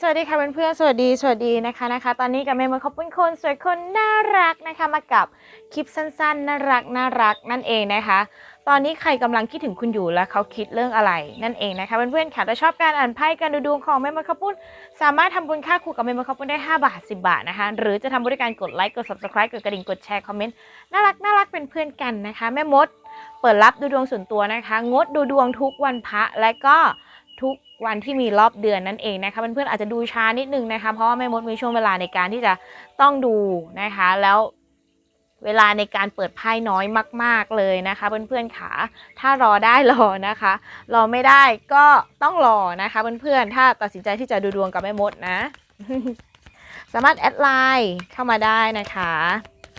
สวัสดีค่ะเพื่อนๆ สวัสดี สวัสดีนะคะนะคะ ตอนนี้กับเมย์มดเขาเป็นคนสวยคนน่ารักนะคะ มากับคลิปสั้นๆ น่ารักน่ารักนั่นเองนะคะ ตอนนี้ใครกำลังคิดถึงคุณอยู่และเขาคิดเรื่องอะไร นั่นเองนะคะเพื่อนๆ ค่ะถ้าชอบการอ่านไพ่การดูดวงของเมย์มดเขาปุ้นสามารถทำบุญค่าครูกับเมย์มดเขาปุ้นได้ 5 บาท 10 บาทนะคะ หรือจะทำบุญด้วยการกดไลค์กด subscribe กดกระดิ่งกดแชร์คอมเมนต์น่ารักน่ารักเป็นเพื่อนกันนะคะ แม่มด เปิดรับดูดวงส่วนตัวนะคะ งดดูดวงทุกวันพระและก็ ทุกวันที่มีรอบเดือนนั่นเองนะคะเพื่อนๆอาจจะดูช้านิดนึงนะคะ เพราะว่าแม่มดมีช่วงเวลาในการที่จะต้องดูนะคะ แล้วเวลาในการเปิดไพ่น้อยมาก ๆเลยนะคะ เพื่อนๆขาถ้ารอได้รอนะคะ รอไม่ได้ก็ต้องรอนะคะ เพื่อนๆถ้าตัดสินใจที่จะดูดวงกับแม่มดนะ สามารถแอดไลน์เข้ามาได้นะคะ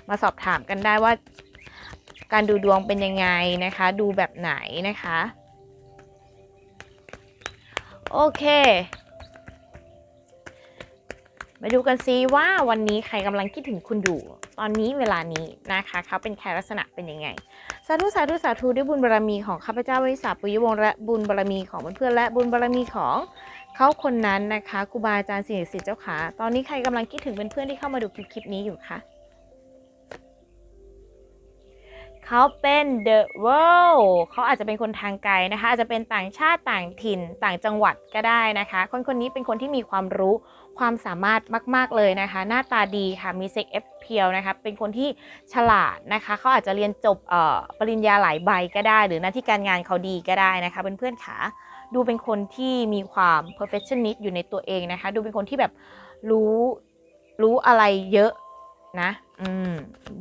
มาสอบถามกันได้ว่า การดูดวงเป็นยังไงนะคะ ดูแบบไหนนะคะ โอเคมาดูกันซิว่าวันนี้ใครกำลังคิดถึงคุณอยู่ ตอนนี้เวลานี้นะคะเขาเป็นแครลักษณะเป็นยังไง สาธุสาธุสาธุด้วยบุญบารรมีของข้าพเจ้าวิสาปุยวงศและบุญบารรมีของเพื่อนๆและบุญบารรมีของเขาคนนั้นนะคะครูบาอาจารย์สิ่งศักดิ์สิทธิ์เจ้าขาตอนนี้ใครกำลังคิดถึงเพื่อนๆที่เข้ามาดูคลิปนี้อยู่คะ เขาเป็น the world เขาอาจจะเป็นคนทางไกลนะคะ อาจจะเป็นต่างชาติต่างถิ่นต่างจังหวัดก็ได้นะคะ คนคนนี้เป็นคนที่มีความรู้ความสามารถมาก ๆ เลยนะคะ หน้าตาดีค่ะ มีเซ็กเอฟเพียวนะคะ เป็นคนที่ฉลาดนะคะ เขาอาจจะเรียนจบเอ่อปริญญาหลายใบก็ได้ หรือหน้าที่การงานเขาดีก็ได้นะคะเพื่อนๆขาดูเป็นคนที่มีความ perfectionist อยู่ในตัวเองนะคะ ดูเป็นคนที่แบบรู้รู้อะไรเยอะนะ อืม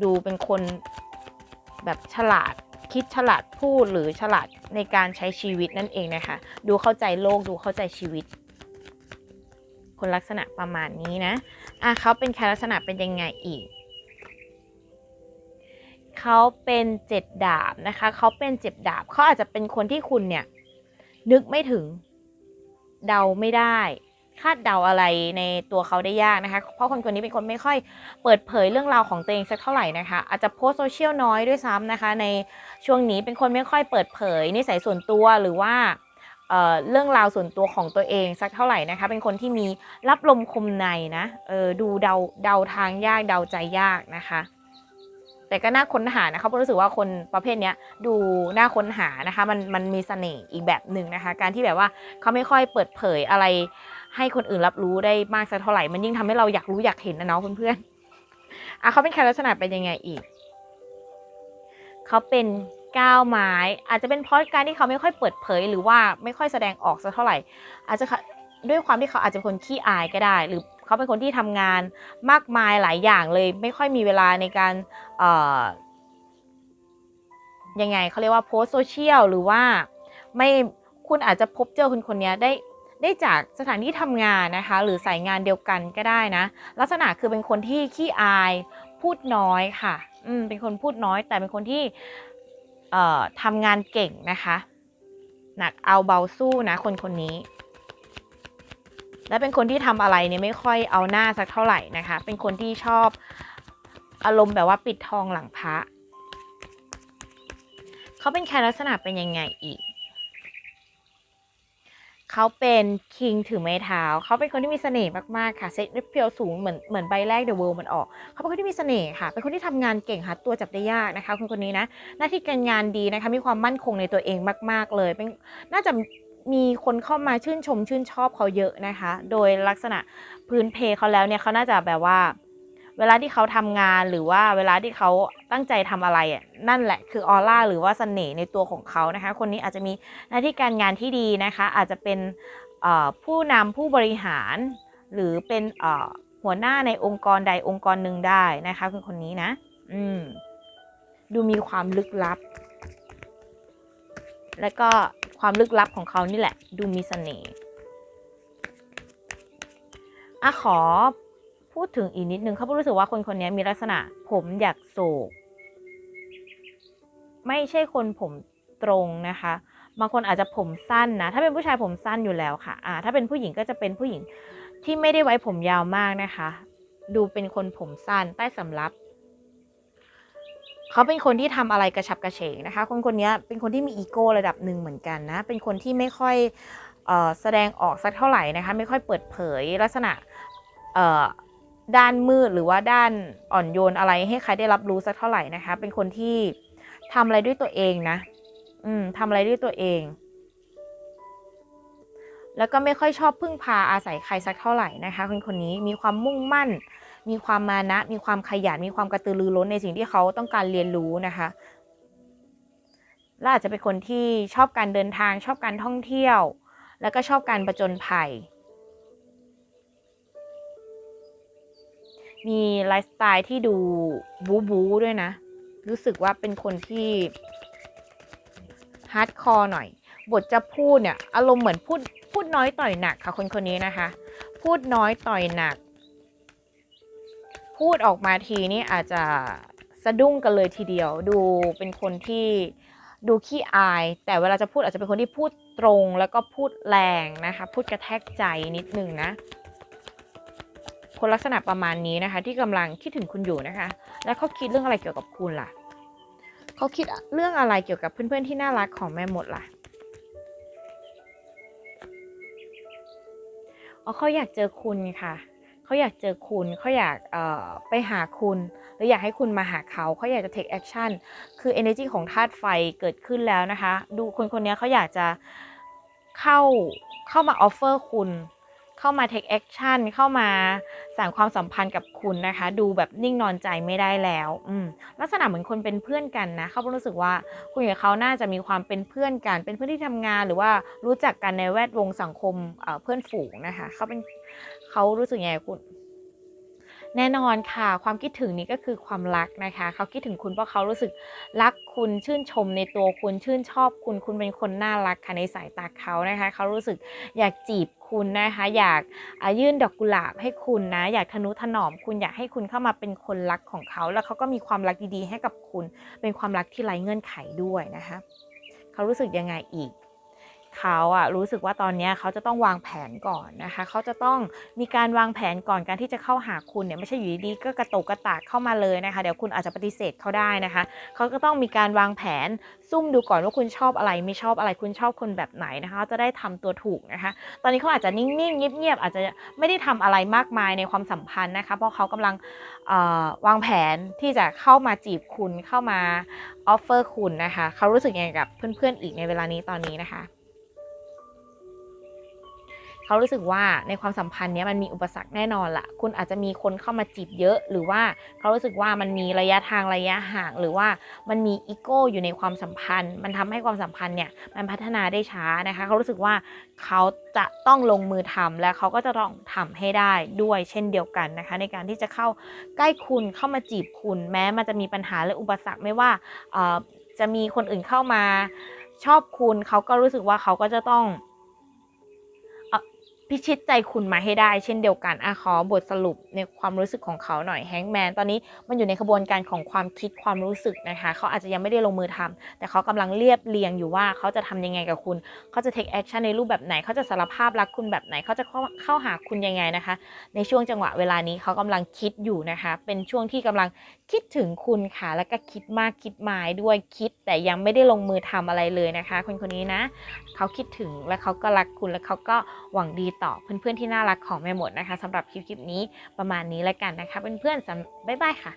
ดูเป็นคน แบบฉลาดคิดฉลาดพูดหรือฉลาดในการใช้ชีวิตนั่นเองนะคะ ดูเข้าใจโลกดูเข้าใจชีวิต คนลักษณะประมาณนี้นะอะเขาเป็นแค่ลักษณะเป็นยังไงอีกเขาเป็นเจ็ดดาบนะคะเขาเป็นเจ็บดาบเขาอาจจะเป็นคนที่คุณเนี่ยนึกไม่ถึงเดาไม่ได้ คาดเดาอะไรในตัวเขาได้ยากนะคะ เพราะคนคนนี้เป็นคนไม่ค่อยเปิดเผยเรื่องราวของตัวเองสักเท่าไหร่นะคะ อาจจะโพสโซเชียลน้อยด้วยซ้ำนะคะ ในช่วงนี้เป็นคนไม่ค่อยเปิดเผยนิสัยส่วนตัวหรือว่าเเรื่องราวส่วนตัวของตัวเองสักเท่าไหร่นะคะ เป็นคนที่มีรับลมคมในนะเออดูเดาเดาทางยากเดาใจยากนะคะ แต่ก็น่าค้นหานะคะเพราะรู้สึกว่าคนประเภทนี้ดูน่าค้นหานะคะ มันมันมีเสน่ห์อีกแบบหนึ่งนะคะ การที่แบบว่าเขาไม่ค่อยเปิดเผยอะไร ให้คนอื่นรับรู้ได้มากสักเท่าไหร่ มันยิ่งทำให้เราอยากรู้อยากเห็นนะเนาะเพื่อนๆอะเขาเป็นใครลักษณะเป็นยังไงอีก เขาเป็นก้าวไม้ อาจจะเป็นเพราะการที่เขาไม่ค่อยเปิดเผย หรือว่าไม่ค่อยแสดงออกสักเท่าไหร่ อาจจะด้วยความที่เขาอาจจะคนขี้อายก็ได้ หรือเขาเป็นคนที่ทำงานมากมายหลายอย่างเลย ไม่ค่อยมีเวลาในการเออยังไงเขาเรียกว่าโพสโซเชียลหรือว่าไม่คุณอาจจะพบเจอคนคนนี้ได้ ได้จากสถานที่ทำงานนะคะ หรือสายงานเดียวกันก็ได้นะ ลักษณะคือเป็นคนที่ขี้อายพูดน้อยค่ะอืมเป็นคนพูดน้อย แต่เป็นคนที่เอ่อทำงานเก่งนะคะ หนักเอาเบาสู้นะ คนคนนี้ และเป็นคนที่ทำอะไรเนี่ยไม่ค่อยเอาหน้าสักเท่าไหร่นะคะ เป็นคนที่ชอบอารมณ์แบบว่าปิดทองหลังพระเขาเป็นแค่ลักษณะเป็นยังไงอีก เขาเป็นคิงถือไม้เท้า เขาเป็นคนที่มีเสน่ห์มาก ๆ ค่ะ เซ็ตเพียวสูงเหมือนเหมือนใบแรกเดอะเวิลด์มันออก เขาเป็นคนที่มีเสน่ห์ค่ะ เป็นคนที่ทำงานเก่งหาตัวจับได้ยากนะคะคนคนนี้นะ หน้าที่การงานดีนะคะ มีความมั่นคงในตัวเองมาก ๆ เลย เป็นน่าจะมีคนเข้ามาชื่นชมชื่นชอบเขาเยอะนะคะ โดยลักษณะพื้นเพเขาแล้วเนี่ยเขาน่าจะแบบว่า เวลาที่เขาทำงานหรือว่าเวลาที่เขาตั้งใจทำอะไรอะนั่นแหละคือออร่าหรือว่าเสน่ห์ในตัวของเขานะคะ คนนี้อาจจะมีหน้าที่การงานที่ดีนะคะ อาจจะเป็นผู้นำผู้บริหาร หรือเป็นหัวหน้าในองค์กรใดองค์กรหนึ่งได้นะคะคือคนนี้นะ อืมดูมีความลึกลับ แล้วก็ความลึกลับของเขานี่แหละ ดูมีเสน่ห์อะขอ พูดถึงอีกนิดนึงเขารู้สึกว่าคนคนนี้มีลักษณะ ผมอยากโศก ไม่ใช่คนผมตรงนะคะบางคนอาจจะผมสั้นนะ ถ้าเป็นผู้ชายผมสั้นอยู่แล้วค่ะอ่าถ้าเป็นผู้หญิงก็จะเป็นผู้หญิงที่ไม่ได้ไว้ผมยาวมากนะคะ ดูเป็นคนผมสั้นใต้สำรับเขาเป็นคนที่ทำอะไรกระฉับกระเฉงนะคะ คนคนนี้เป็นคนที่มีอีโก้ระดับหนึ่งเหมือนกันนะ เป็นคนที่ไม่ค่อยออแสดงออกสักเท่าไหร่นะคะ ไม่ค่อยเปิดเผยลักษณะอ ด้านมืดหรือว่าด้านอ่อนโยนอะไรให้ใครได้รับรู้สักเท่าไหร่นะคะ เป็นคนที่ทำอะไรด้วยตัวเองนะ อืมทำอะไรด้วยตัวเอง แล้วก็ไม่ค่อยชอบพึ่งพาอาศัยใครสักเท่าไหร่นะคะ คนคนนี้มีความมุ่งมั่น มีความมานะ มีความขยัน มีความกระตือรือร้นในสิ่งที่เขาต้องการเรียนรู้นะคะและอาจจะเป็นคนที่ชอบการเดินทาง ชอบการท่องเที่ยว แล้วก็ชอบการประจนภัย มีไลฟ์สไตล์ที่ดูบูบูด้วยนะ รู้สึกว่าเป็นคนที่ฮาร์ดคอร์หน่อย บทจะพูดเนี่ย อารมณ์เหมือนพูดพูดน้อยต่อยหนักค่ะคนคนนี้นะคะ พูดน้อยต่อยหนัก พูดออกมาทีนี่อาจจะสะดุ้งกันเลยทีเดียว ดูเป็นคนที่ดูขี้อาย แต่เวลาจะพูดอาจจะเป็นคนที่พูดตรง แล้วก็พูดแรงนะคะ พูดกระแทกใจนิดนึงนะ คนลักษณะประมาณนี้นะคะ ที่กำลังคิดถึงคุณอยู่นะคะ แล้วเขาคิดเรื่องอะไรเกี่ยวกับคุณล่ะเขาคิดเรื่องอะไรเกี่ยวกับเพื่อนๆที่น่ารักของแม่หมดล่ะอ๋อเขาอยากเจอคุณค่ะเขาอยากเจอคุณเขาอยากไปหาคุณหรืออยากให้คุณมาหาเขาเขาอยากจะ take action คือ energy ของธาตุไฟเกิดขึ้นแล้วนะคะ ดูคนคนนี้เขาอยากจะเข้าเข้ามา offer คุณ เข้ามา take action เข้ามาสานความสัมพันธ์กับคุณนะคะ ดูแบบนิ่งนอนใจไม่ได้แล้วอืมลักษณะเหมือนคนเป็นเพื่อนกันนะเขารู้สึกว่าคุณกับเขาน่าจะมีความเป็นเพื่อนกัน เป็นเพื่อนที่ทำงานหรือว่ารู้จักกันในแวดวงสังคมเเพื่อนฝูงนะคะเขาเป็นเขารู้สึกยังไงคุณ แน่นอนค่ะ ความคิดถึงนี้ก็คือความรักนะคะ เขาคิดถึงคุณเพราะเขารู้สึกรักคุณชื่นชมในตัวคุณชื่นชอบคุณคุณเป็นคนน่ารักค่ะในสายตาเขานะคะ เขารู้สึกอยากจีบคุณนะคะอยากยื่นดอกกุหลาบให้คุณนะ อยากทนุถนอมคุณอยากให้คุณเข้ามาเป็นคนรักของเขา แล้วเขาก็มีความรักดีๆ ให้กับคุณ เป็นความรักที่ไร้เงื่อนไขด้วยนะคะ เขารู้สึกยังไงอีก เขาอะรู้สึกว่าตอนนี้เขาจะต้องวางแผนก่อนนะคะเขาจะต้องมีการวางแผนก่อนการที่จะเข้าหาคุณเนี่ยไม่ใช่อยู่ดีๆก็กระโตกกระตากเข้ามาเลยนะคะ เดี๋ยวคุณอาจจะปฏิเสธเขาได้นะคะเขาก็ต้องมีการวางแผนซุ่มดูก่อนว่าคุณชอบอะไรไม่ชอบอะไรคุณชอบคนแบบไหนนะคะจะได้ทำตัวถูกนะคะ ตอนนี้เขาอาจจะนิ่งๆเงียบๆอาจจะไม่ได้ทำอะไรมากมายในความสัมพันธ์นะคะเพราะเขากำลังวางแผนที่จะเข้ามาจีบคุณเข้ามาออฟเฟอร์คุณนะคะเขารู้สึกยังไงกับเพื่อนๆอีกในเวลานี้ตอนนี้นะคะ เขารู้สึกว่าในความสัมพันธ์นี้มันมีอุปสรรคแน่นอนละคุณอาจจะมีคนเข้ามาจีบเยอะ หรือว่าเขารู้สึกว่ามันมีระยะทางระยะห่าง หรือว่ามันมีอีโก้อยู่ในความสัมพันธ์ มันทำให้ความสัมพันธ์เนี่ยมันพัฒนาได้ช้านะคะเขารู้สึกว่าเขาจะต้องลงมือทำและเขาก็จะต้องทำให้ได้ด้วยเช่นเดียวกันนะคะ ในการที่จะเข้าใกล้คุณเข้ามาจีบคุณ แม้มันจะมีปัญหาหรืออุปสรรคไม่ว่าจะมีคนอื่นเข้ามาชอบคุณเขาก็รู้สึกว่าเขาก็จะต้อง พิชิตใจคุณมาให้ได้เช่นเดียวกันอะขอบทสรุปในความรู้สึกของเขาหน่อยแฮงแมนตอนนี้มันอยู่ในขบวนการของความคิดความรู้สึกนะคะ เขาอาจจะยังไม่ได้ลงมือทำแต่เขากำลังเรียบเรียงอยู่ว่าเขาจะทำยังไงกับคุณ เขาจะ take action ในรูปแบบไหน เขาจะสารภาพรักคุณแบบไหน เขาจะเข้าเข้าหาคุณยังไงนะคะ ในช่วงจังหวะเวลานี้เขากำลังคิดอยู่นะคะ เป็นช่วงที่กำลังคิดถึงคุณค่ะ แล้วก็คิดมากคิดหมายด้วยคิด แต่ยังไม่ได้ลงมือทำอะไรเลยนะคะ คนคนนี้นะ เขาคิดถึงและเขาก็รักคุณและเขาก็หวังดีต่อเพื่อนๆที่น่ารักของแม่หมดนะคะสำหรับคลิปนี้ประมาณนี้แล้วกันนะคะเพื่อนๆบ๊ายบายค่ะ